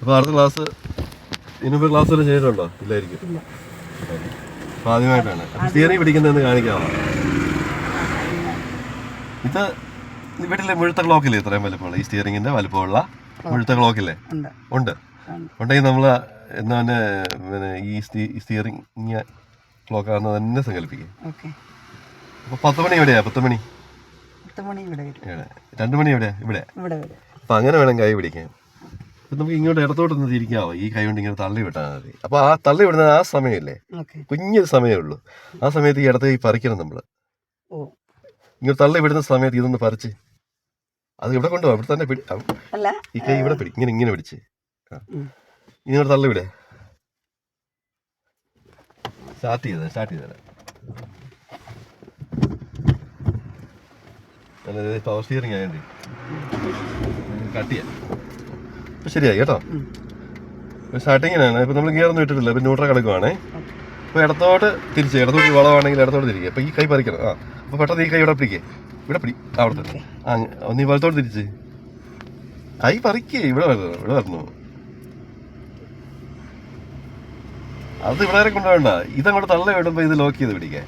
അപ്പോൾ അടുത്ത ക്ലാസ് ഇനിയിപ്പോൾ ക്ലാസ് വല്ലതും ചെയ്തിട്ടുണ്ടോ? ഇല്ലായിരിക്കും. ഇല്ല. അപ്പോൾ ആദ്യമായിട്ടാണ്. സ്റ്റിയറിംഗ് പിടിക്കുന്നതെന്ന് കാണിക്കാമോ? ഇത് വീട്ടിലെ മുഴുത്ത ക്ലോക്കില്ലേ ഇത്രയും വലുപ്പമുള്ള ഈ സ്റ്റിയറിംഗിന്റെ വലുപ്പമുള്ള മുഴുത്ത ക്ലോക്കില്ലേ ഉണ്ട്. ഉണ്ട്. ഉണ്ട്. ഉണ്ടെങ്കിൽ നമ്മൾ എന്നാ പിന്നെ ഈ സ്റ്റിയറിംഗ് ക്ലോക്കാണെന്ന് തന്നെ സങ്കല്പിക്കും. അപ്പൊ അപ്പോൾ പത്ത് മണി എവിടെയാ? പത്ത് മണി? വരും. രണ്ട് മണി എവിടെയാ? ഇവിടെ. വരും. അപ്പം അങ്ങനെ വേണം കൈ പിടിക്കാൻ. അപ്പം നമുക്ക് ഇങ്ങോട്ട് ഇടത്തോട്ടൊന്ന് തിരിക്കാമോ ഈ കൈ കൊണ്ട് ഇങ്ങനെ തള്ളി വിട്ടാൽ മതി. അപ്പൊ ആ തള്ളി വിടുന്ന ആ സമയമില്ലേ? കുഞ്ഞൊരു സമയമേ ഉള്ളൂ. ആ സമയത്ത് ഈ ഇടത്ത് ഈ പറിക്കണം നമ്മൾ. ഇങ്ങനെ തള്ളി വിടുന്ന സമയത്ത് ഇതൊന്ന് പറിച്ച്. അത് ഇവിടെ കൊണ്ടുപോകാം ഇവിടെ തന്നെ പിടി ഈ കൈ ഇവിടെ പിടി ഇങ്ങനെ ഇങ്ങനെ പിടിച്ച്. ഇങ്ങോട്ട് തള്ളി വിടേ. സ്റ്റാർട്ട് ചെയ്തേ സ്റ്റാർട്ട് ചെയ്തേ. പവർ സ്റ്റിയറിംഗ് ആയതുകൊണ്ട് കട്ട് ചെയ്യാം ഇപ്പം ശരിയായി കേട്ടോ. സ്റ്റാർട്ടിങ്ങിനാണ് ഇപ്പം നമ്മൾ ഗിയർ ഒന്നും ഇട്ടിട്ടില്ല. ഇപ്പം ന്യൂട്രൽ കിടക്കുവാണേ. അപ്പോൾ ഇടത്തോട്ട് തിരിച്ച് ഇടത്തോട്ട് വളവാണെങ്കിൽ ഇടത്തോട്ട് തിരിക്കുക അപ്പോൾ ഈ കൈ പറിക്കണം. ആ. അപ്പോൾ പെട്ടെന്ന് ഈ കൈ ഇവിടെ പിടിക്കേ. ഇവിടെ പിടി. അവിടുത്തെ. ആ ഒന്ന് ഈ വലത്തോട്ട് തിരിച്ച്. കൈ പറിക്കേ. ഇവിടെ വരുന്നു ഇവിടെ വരുന്നു അത് ഇവിടെ വരെ കൊണ്ടുപോകണ്ട. ഇതങ്ങോട്ട് തള്ളി വിടുമ്പോൾ ഇത് ലോക്ക് ചെയ്ത് പിടിക്കേ.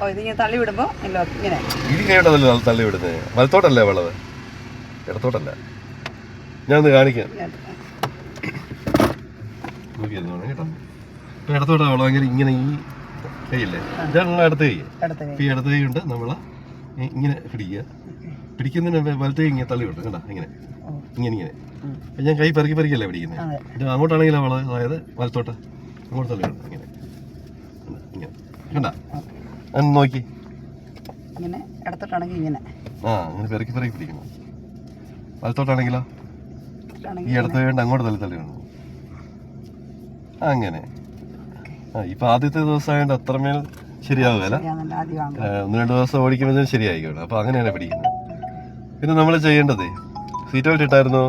ഓ ഇതിങ്ങനെ തള്ളി വിടുമ്പോൾ ഇത് കൈയോട്ടല്ല തള്ളി വിടുന്നത് വലത്തോട്ടല്ലേ വളവ് ഇടത്തോട്ടല്ല. ഞാൻ ഒന്ന് കാണിക്കാം. നോക്കിയിരുന്നു കേട്ടോ ഇപ്പം ഇടത്തോട്ടാ വളവെങ്കിൽ ഇങ്ങനെ ഈ കൈയില്ലേ ഇതാണ് അടുത്ത കൈ. ഇപ്പം ഈ അടുത്ത കൈ കൊണ്ട് നമ്മളെ ഇങ്ങനെ പിടിക്കുക. പിടിക്കുന്നതിന് വലത്തേ ഇങ്ങനെ തള്ളി വിട്ടു കേട്ടോ ഇങ്ങനെ. ഇങ്ങനെ ഇങ്ങനെ. അപ്പം ഞാൻ കൈ പെറുക്കി പെറുക്കിയല്ലേ പിടിക്കുന്നത് എന്നിട്ട് അങ്ങോട്ടാണെങ്കിൽ അവളെ അതായത് വലത്തോട്ട് അങ്ങോട്ട് തള്ളി വിട്ടു ഇങ്ങനെ. ഇങ്ങനെ. കണ്ടാ? അന്ന് നോക്കി. ഇങ്ങനെ ഇടത്തോട്ടാണെങ്കിൽ ഇങ്ങനെ. ആ അങ്ങനെ പെറുക്കി പെറുക്കി പിടിക്കണം വലത്തോട്ടാണെങ്കിലോ? ഈ അടുത്ത് വേണ്ട അങ്ങോട്ട് തള്ളി തള്ളി വന്നു അങ്ങനെ. ആ ഇപ്പൊ ആദ്യത്തെ ദിവസമായതുകൊണ്ട് അത്രമേൽ ശരിയാവുകയല്ല? ഒന്ന് രണ്ട് ദിവസം ഓടിക്കുമ്പോൾ ശരിയായിക്കോട്ടെ അപ്പൊ അങ്ങനെയാണ് പിടിക്കുന്നത്. പിന്നെ നമ്മൾ ചെയ്യേണ്ടത് സീറ്റ് ബെൽറ്റ് ഇട്ടായിരുന്നോ?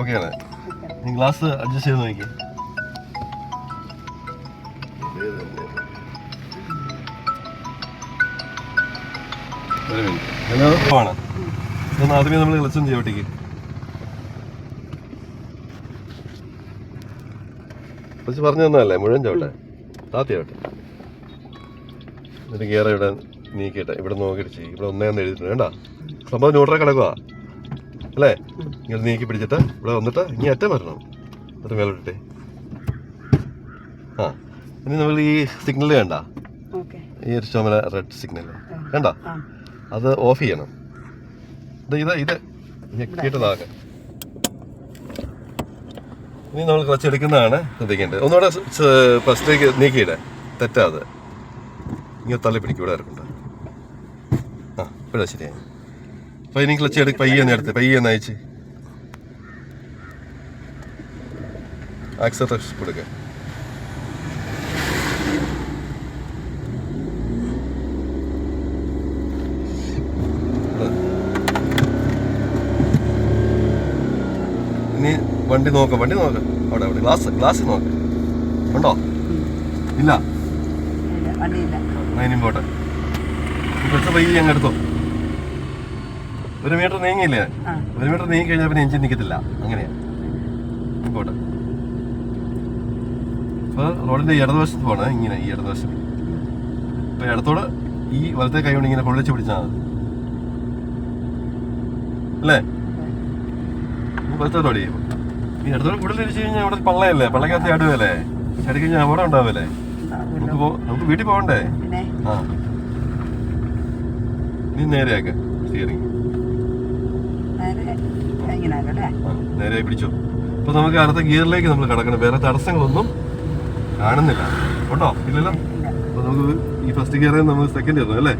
ഓക്കെ ആണ്. നീ ഗ്ലാസ് അഡ്ജസ്റ്റ് ചെയ്ത് നോക്കി ഒരു മിനിറ്റ് ഹലോ ആണ് ആദ്യമേ നമ്മൾ കളിച്ചൊന്ന് ചവിട്ടിക്ക് കുറച്ച് പറഞ്ഞു തന്നതല്ലേ? മുഴുവൻ ചവിട്ടെ. താത്തി ചവിട്ടെ. എന്നിട്ട് കയറി ഇവിടെ നീക്കിട്ടെ ഇവിടെ നോക്കിയിട്ട് ചെയ്യും. ഇവിടെ ഒന്നേന്ന് എഴുതിട്ടുണ്ട് വേണ്ട സംഭവം ന്യൂട്രൽ കിടക്കുക അല്ലേ? ഇങ്ങനെ നീക്കി പിടിച്ചിട്ട് ഇവിടെ വന്നിട്ട് ഇനി അറ്റം വരണം. എന്നിട്ട് മേലോട്ടെ ആ. ഇനി നമ്മൾ ഈ സിഗ്നൽ വേണ്ട ഈ ഒരു ചുമല റെഡ് സിഗ്നൽ വേണ്ട അത് ഓഫ് ചെയ്യണം. ഇത് ഇത് ഇത്. ഞെക്കിയിട്ടതാകെ ഇനി നമ്മൾ ക്ലച്ച് എടുക്കുന്നതാണ് ശ്രദ്ധിക്കേണ്ടത്. ഒന്നുകൂടെ ഫസ്റ്റിലേക്ക് നീക്കിയിടേ. തെറ്റാതെ ഇങ്ങനെ തള്ളി പിടിക്കും ഇവിടെ ഇറക്കണ്ട ആ ഇവിടെ ശരിയാണ് അപ്പോൾ ഇനി ക്ലച്ച് എടുക്കും പയ്യെ എടുത്ത് പയ്യെ അയച്ച്. ആക്സറേഷൻ കൊടുക്കുക ഇനി വണ്ടി നോക്ക് വണ്ടി നോക്ക്. അവിടെ അവിടെ ഗ്ലാസ് ഗ്ലാസ് നോക്ക്. ഉണ്ടോ? ഇല്ല. ഇനിയും പോട്ടെ കുറച്ച് പയ്യെ അങ്ങ് എടുത്തോ. ഒരു മീറ്റർ നീങ്ങിയില്ലേ? ഒരു മീറ്റർ നീങ്ങി കഴിഞ്ഞാൽ പിന്നെ എഞ്ചിൻ നിൽക്കത്തില്ല അങ്ങനെയാ. ഇങ്ങോട്ട്. പോട്ടെ ഇപ്പൊ റോഡിന്റെ ഇടതുവശത്ത് പോണേ. ഇങ്ങനെ ഈ ഇടതുവശത്ത്. ഇപ്പൊ ഇടത്തോട് ഈ വലത്തെ കൈ കൊണ്ട് ഇങ്ങനെ പൊള്ളിച്ച് പിടിച്ചാൽ മതി. അല്ലേ? വലത്തോട് ഓടിയും ഈ ഇടത്തോട് കൂടുതൽ തിരിച്ചു കഴിഞ്ഞാൽ അവിടെ പള്ളയല്ലേ? പള്ളക്കകത്ത് ചാടുകയല്ലേ? ചാടി കഴിഞ്ഞാൽ അവിടെ ഉണ്ടാവില്ലേ. നമുക്ക് നമുക്ക് വീട്ടിൽ പോകണ്ടേ ആ. നീ നേരെയാക്ക സ്റ്റിയറിംഗ് നേരെയായി പിടിച്ചോ. അപ്പൊ നമുക്ക് അടുത്ത ഗിയറിലേക്ക് നമ്മൾ കിടക്കണം. വേറെ തടസ്സങ്ങളൊന്നും കാണുന്നില്ല. ഉണ്ടോ? ഇല്ലല്ലോ? ഇല്ല. അപ്പൊ നമുക്ക് ഈ ഫസ്റ്റ് ഗിയറിൽ നമ്മൾ സെക്കൻഡ് ഇടണം അല്ലേ.